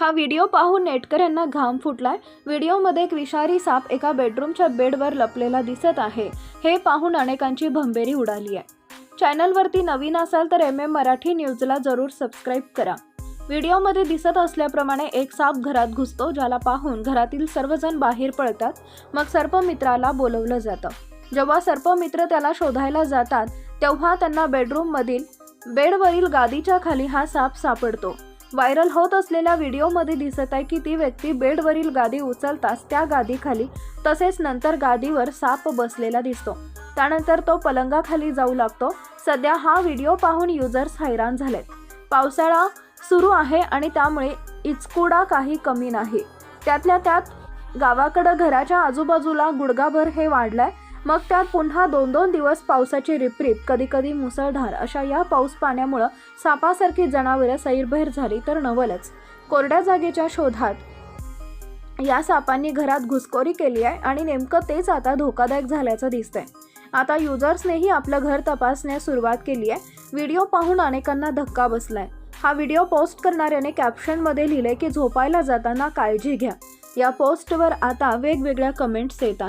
हा व्हिडिओ पाहून नेटकऱ्यांना घाम फुटलाय. व्हिडिओमध्ये एक विषारी साप एका बेडरूमच्या बेडवर लपलेला दिसत आहे. हे पाहून अनेकांची भंबेरी उडाली आहे. चॅनलवरती नवीन असाल तर एम एम मराठी न्यूजला जरूर सबस्क्राईब करा. व्हिडिओमध्ये दिसत असल्याप्रमाणे एक साप घरात घुसतो ज्याला पाहून घरातील सर्वजण बाहेर पळतात मग सर्पमित्राला बोलवलं जातं. जेव्हा सर्पमित्र त्याला शोधायला जातात तेव्हा त्यांना बेडरूममधील बेडवरील गादीच्या खाली हा साप सापडतो. व्हायरल होत असलेल्या व्हिडिओमध्ये दिसत आहे की ती व्यक्ती बेडवरील गादी उचलताच त्या गादीखाली तसेच नंतर गादीवर साप बसलेला दिसतो. त्यानंतर तो पलंगाखाली जाऊ लागतो. सध्या हा व्हिडिओ पाहून युजर्स हैराण झालेत. पावसाळा सुरू आहे आणि त्यामुळे इचकुडा काही कमी नाही. त्यातल्या त्यात गावाकडं घराच्या आजूबाजूला गुडगाभर हे वाढलंय. मग त्यात पुन्हा दोन दोन दिवस पावसाची रिपरीप कधी कधी मुसळधार अशा या पाऊस पाण्यामुळं सापासारखी जनावरं सैरभैर झाली तर नवलच. कोरड्या जागेच्या शोधात या सापांनी घरात घुसखोरी केली आहे आणि नेमकं तेच आता धोकादायक झाल्याचं दिसतंय. आता युजर्सनेही आपलं घर तपासण्यास सुरुवात केली आहे. व्हिडिओ पाहून अनेकांना धक्का बसलाय. हा व्हिडिओ पोस्ट करणाऱ्याने कॅप्शनमध्ये लिहिलंय की झोपायला जाताना काळजी घ्या. या पोस्टवर आता वेगवेगळ्या कमेंट्स येतात.